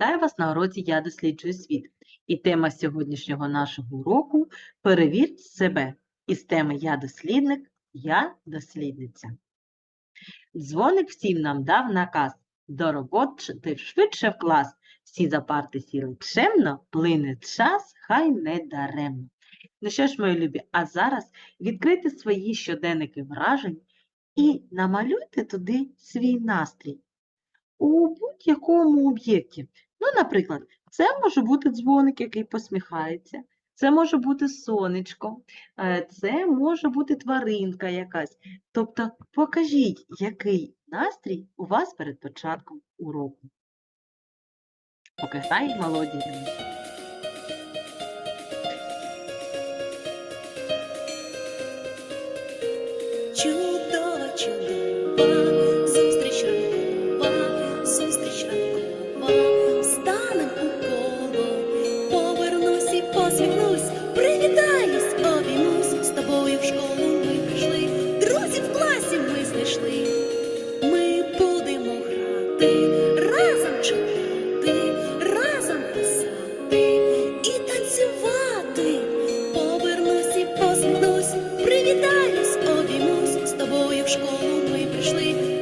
Вітаю вас на уроці Я досліджую світ. І тема сьогоднішнього нашого уроку Перевір себе. Із теми Я дослідник, я дослідниця. Дзвоник всім нам дав наказ. До роботи швидше в клас. Всі за парти сіли чемно, плине час, хай не даремно. Ну що ж, мої любі, а зараз відкрийте свої щоденники вражень і намалюйте туди свій настрій у будь-якому об'єкті. Ну, наприклад, це може бути дзвоник, який посміхається, це може бути сонечко, е, це може бути тваринка якась. Тобто покажіть, який настрій у вас перед початком уроку. Поки хай молоді.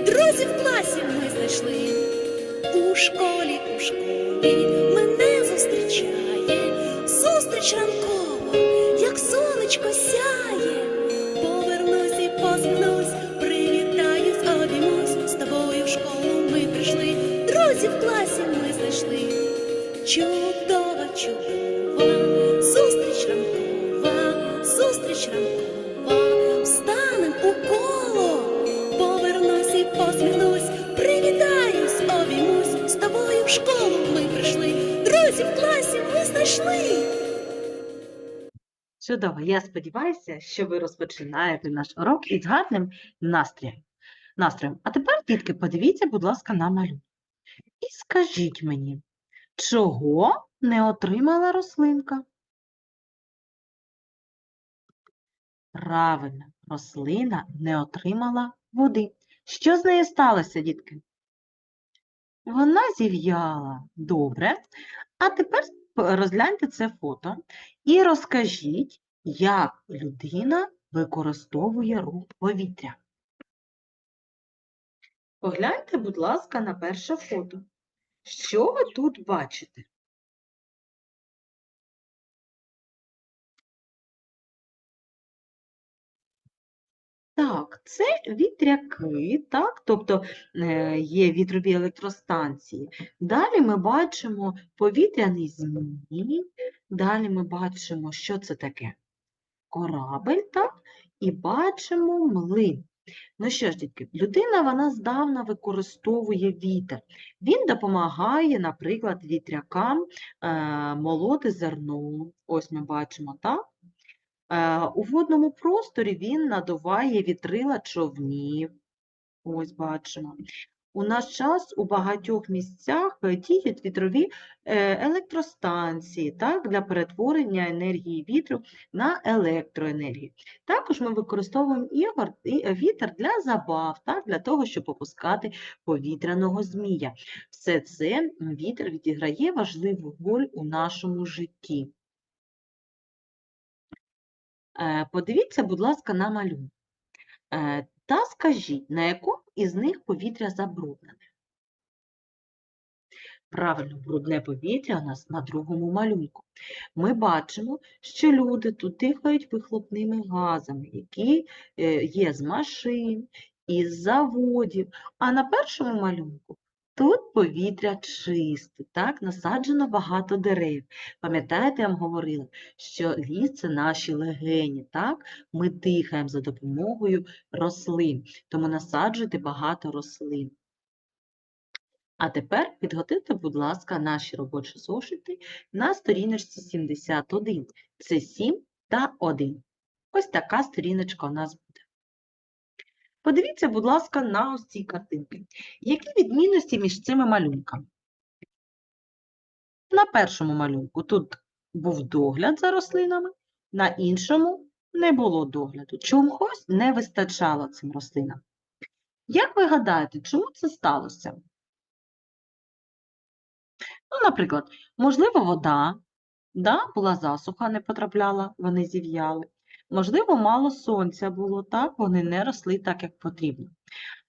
Друзів в класі ми знайшли. У школі, у школі мене зустрічає, зустріч ранкова, як сонечко сяє. Повернусь і посміхнусь, привітаюсь, обіймусь, з тобою в школу ми прийшли, друзів в класі ми знайшли. Чудова, чудова, знайшли. Чудово, я сподіваюся, що ви розпочинаєте наш урок із гарним настроєм. настроєм. А тепер, дітки, подивіться, будь ласка, на малюнок. І скажіть мені, чого не отримала рослинка? Правильно, рослина не отримала води. Що з нею сталося, дітки? Вона зів'яла. Добре. А тепер розгляньте це фото і розкажіть, як людина використовує рух повітря. Погляньте, будь ласка, на перше фото. Що ви тут бачите? Так, це вітряки, так, тобто е, є вітрові електростанції. Далі ми бачимо повітряний змій, далі ми бачимо, що це таке? Корабель, так, і бачимо млин. Ну що ж, дітки, людина вона здавна використовує вітер. Він допомагає, наприклад, вітрякам е, молоти зерно. Ось ми бачимо, так? Е, У водному просторі він надуває вітрила човнів. Ось бачимо. У наш час у багатьох місцях е, діють вітрові е, електростанції так, для перетворення енергії вітру на електроенергію. Також ми використовуємо і- вітер для забав, так, для того, щоб опускати повітряного змія. Все це вітер відіграє важливу роль у нашому житті. Е, Подивіться, будь ласка, на малюнок. Е, Та скажіть, на якому із них повітря забруднене? Правильно, брудне повітря у нас на другому малюнку. Ми бачимо, що люди тут дихають вихлопними газами, які е, є з машин, із заводів. А на першому малюнку тут повітря чисте, так, насаджено багато дерев. Пам'ятаєте, я вам говорила, що ліс це наші легені, так? Ми дихаємо за допомогою рослин, тому насаджуйте багато рослин. А тепер підготуйте, будь ласка, наші робочі зошити на сторіночці 71. Це 7 та 1. Ось така сторіночка у нас буде. Подивіться, будь ласка, на ось ці картинки. Які відмінності між цими малюнками? На першому малюнку тут був догляд за рослинами, на іншому не було догляду. Чогось не вистачало цим рослинам. Як ви гадаєте, чому це сталося? Ну, наприклад, можливо, вода, да, була засуха, не потрапляла, вони зів'яли. Можливо, мало сонця було, так, вони не росли так, як потрібно.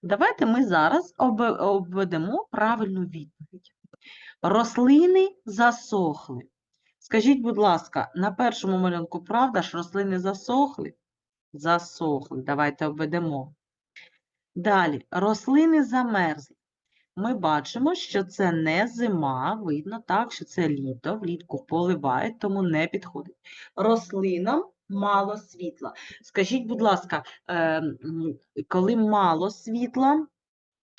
Давайте ми зараз обведемо правильну відповідь. Рослини засохли. Скажіть, будь ласка, на першому малюнку правда ж рослини засохли? Засохли. Давайте обведемо. Далі, рослини замерзли. Ми бачимо, що це не зима, видно так, що це літо, влітку поливають, тому не підходить. Рослинам мало світла. Скажіть, будь ласка, е, коли мало світла,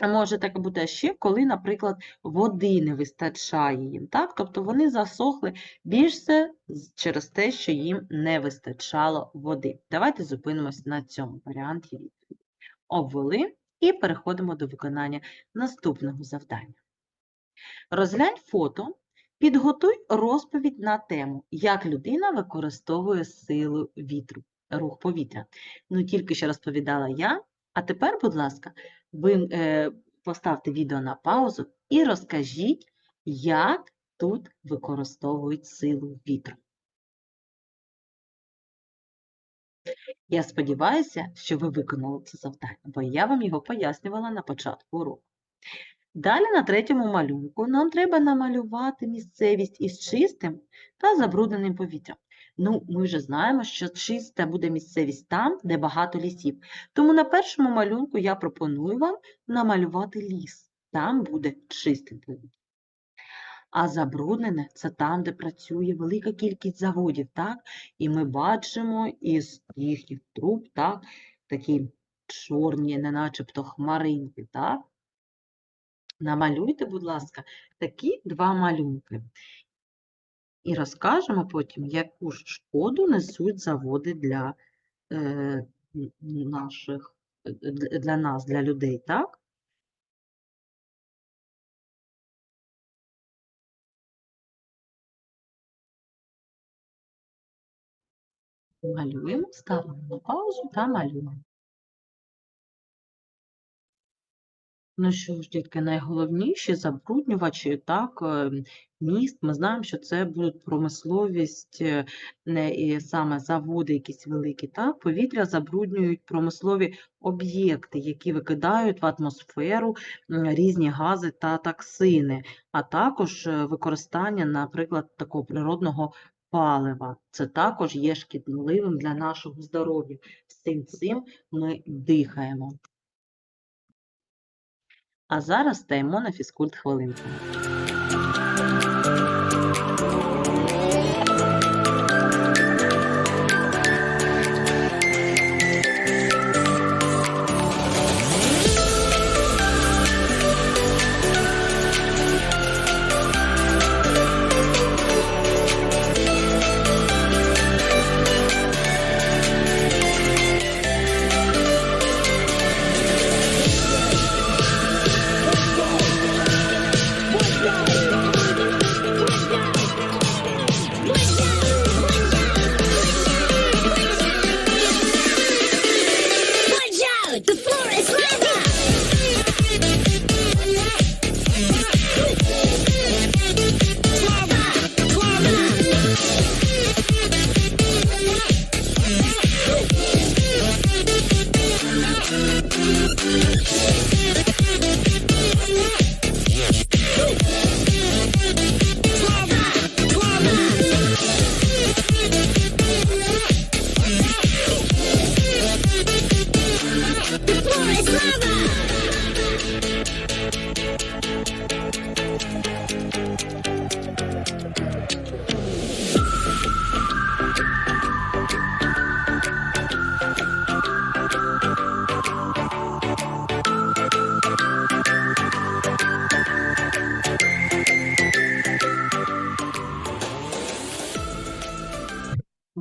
може таке бути ще, коли, наприклад, води не вистачає їм, так? Тобто вони засохли більше через те, що їм не вистачало води. Давайте зупинимось на цьому варіанті відповіді. Обвели і переходимо до виконання наступного завдання. Розглянь фото, підготуй розповідь на тему, як людина використовує силу вітру, рух повітря. Ну, тільки що розповідала я, а тепер, будь ласка, ви е, поставте відео на паузу і розкажіть, як тут використовують силу вітру. Я сподіваюся, що ви виконали це завдання, бо я вам його пояснювала на початку уроку. Далі на третьому малюнку нам треба намалювати місцевість із чистим та забрудненим повітрям. Ну, ми вже знаємо, що чиста буде місцевість там, де багато лісів. Тому на першому малюнку я пропоную вам намалювати ліс. Там буде чистим повітрям. А забруднене це там, де працює велика кількість заводів, так? І ми бачимо із їхніх труб, так, такі чорні, не начебто хмаринки, так? Намалюйте, будь ласка, такі два малюнки. І розкажемо потім, яку шкоду несуть заводи для е, наших, е, для нас, для людей, так? Малюємо, ставимо на паузу та малюємо. Ну що ж, дітки, найголовніші забруднювачі, так, е, міст, ми знаємо, що це будуть промисловість, е, не і саме заводи якісь великі, так, повітря забруднюють промислові об'єкти, які викидають в атмосферу різні гази та токсини, а також е, використання, наприклад, такого природного палива. Це також є шкідливим для нашого здоров'я. Всім цим ми дихаємо. А зараз стаємо на фізкульт хвилинку.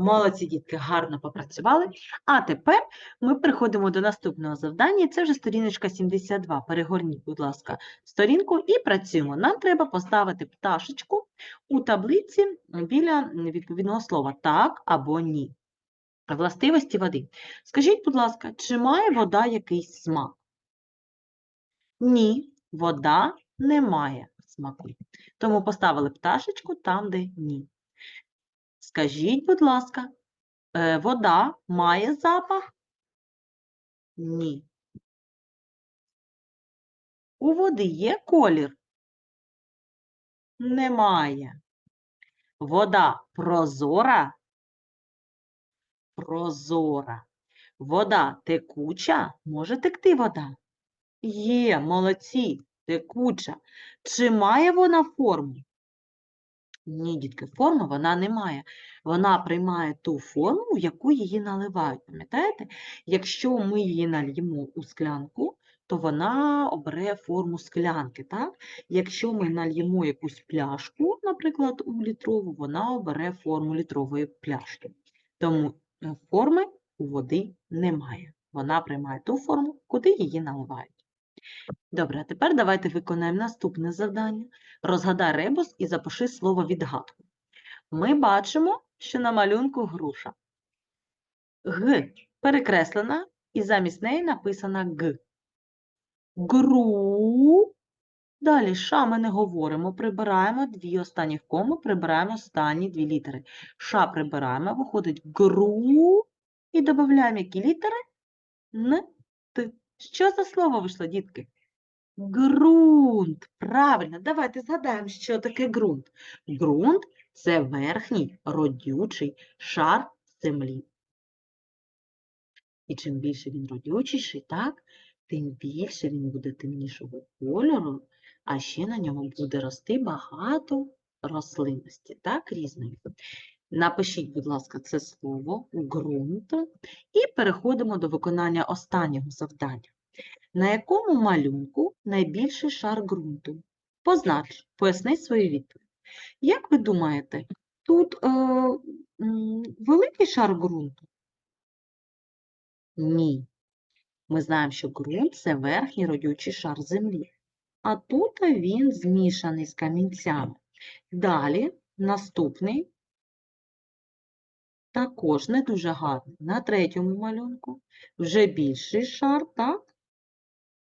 Молодці дітки, гарно попрацювали. А тепер ми переходимо до наступного завдання. Це вже сторіночка 72. Перегорніть, будь ласка, сторінку і працюємо. Нам треба поставити пташечку у таблиці біля відповідного слова так або ні. Властивості води. Скажіть, будь ласка, чи має вода якийсь смак? Ні, вода не має смаку. Тому поставили пташечку там, де ні. Скажіть, будь ласка, е, вода має запах? Ні. У води є колір? Немає. Вода прозора? Прозора. Вода текуча? Може текти вода? Є, молодці, текуча. Чи має вона форму? Ні, дітки, форми вона не має. Вона приймає ту форму, в яку її наливають. Пам'ятаєте? Якщо ми її нальємо у склянку, то вона обере форму склянки. Так? Якщо ми нальємо якусь пляшку, наприклад, у літрову, вона обере форму літрової пляшки. Тому е, форми у води немає. Вона приймає ту форму, куди її наливають. Добре, а тепер давайте виконаємо наступне завдання. Розгадай ребус і запиши слово відгадку. Ми бачимо, що на малюнку груша. Г перекреслена, і замість неї написана Г. Гру. Далі ша ми не говоримо, прибираємо дві останні коми, прибираємо останні дві літери. Ша прибираємо, виходить гру і додаємо які літери? Н. Що за слово вийшло, дітки? Ґрунт. Правильно, давайте згадаємо, що таке ґрунт. Ґрунт – це верхній родючий шар землі. І чим більше він родючіший, так, тим більше він буде темнішого кольору, а ще на ньому буде рости багато рослинності, так, різної. Напишіть, будь ласка, це слово ґрунт і переходимо до виконання останнього завдання. На якому малюнку найбільший шар ґрунту? Познач, поясни свою відповідь. Як ви думаєте, тут е, великий шар ґрунту? Ні. Ми знаємо, що ґрунт – це верхній родючий шар землі. А тут він змішаний з камінцями. Далі, наступний, також не дуже гарний. На третьому малюнку вже більший шар, так?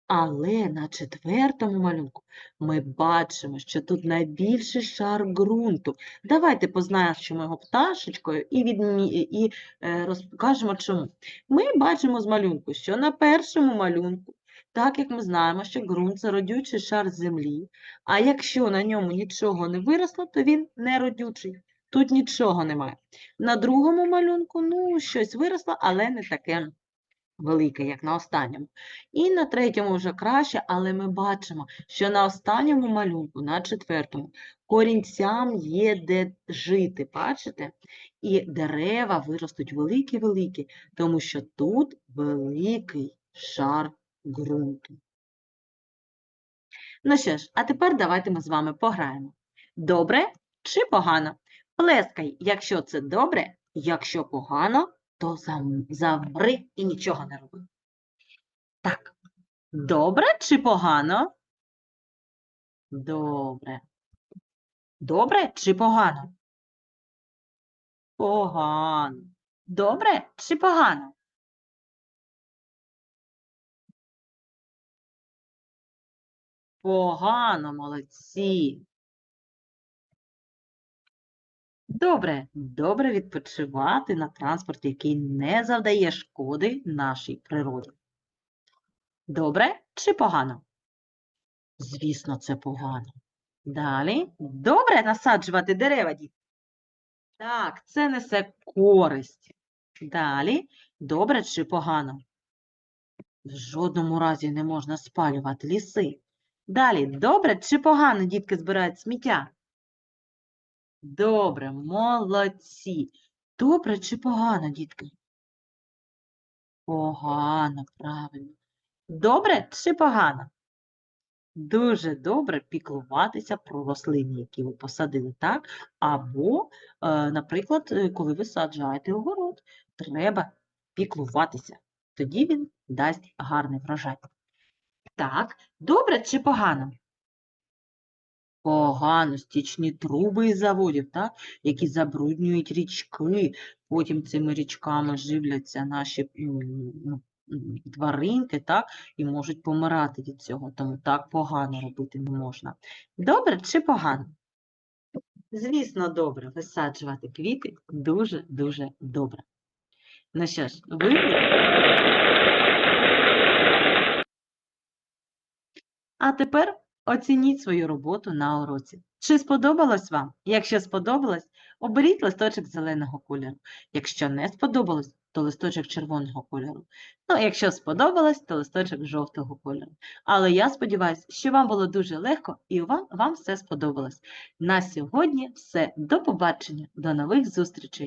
Але на четвертому малюнку ми бачимо, що тут найбільший шар ґрунту. Давайте позначимо його пташечкою і, відмі... і е, розкажемо чому. Ми бачимо з малюнку, що на першому малюнку, так як ми знаємо, що ґрунт – це родючий шар землі, а якщо на ньому нічого не виросло, то він не родючий. Тут нічого немає. На другому малюнку, ну, щось виросло, але не таке велике, як на останньому. І на третьому вже краще, але ми бачимо, що на останньому малюнку, на четвертому, корінцям є де жити, бачите? І дерева виростуть великі-великі, тому що тут великий шар ґрунту. Ну що ж, а тепер давайте ми з вами пограємо. Добре чи погано? Плескай, якщо це добре, якщо погано, то зам- і нічого не роби. Так. Добре чи погано? Добре. Добре чи погано? Погано. Добре чи погано? Погано, молодці. Добре, добре відпочивати на транспорті, який не завдає шкоди нашій природі. Добре чи погано? Звісно, це погано. Далі. Добре насаджувати дерева, діти? Так, це несе користь. Далі. Добре чи погано? В жодному разі не можна спалювати ліси. Далі. Добре чи погано дітки збирають сміття? Добре, молодці. Добре чи погано, дітки? Погано, правильно. Добре чи погано? Дуже добре піклуватися про рослини, які ви посадили, так? Або, е, наприклад, е, коли ви саджаєте огород, треба піклуватися. Тоді він дасть гарний врожай. Так, добре чи погано? Погано, стічні труби із заводів, так? які забруднюють річки. Потім цими річками живляться наші ну, тваринки, так, і можуть помирати від цього, тому так погано робити не можна. Добре чи погано? Звісно, добре. Висаджувати квіти дуже-дуже добре. Ну що ж, ви А тепер оцініть свою роботу на уроці. Чи сподобалось вам? Якщо сподобалось, оберіть листочок зеленого кольору. Якщо не сподобалось, то листочок червоного кольору. Ну, якщо сподобалось, то листочок жовтого кольору. Але я сподіваюся, що вам було дуже легко і вам, вам все сподобалось. На сьогодні все. До побачення, до нових зустрічей!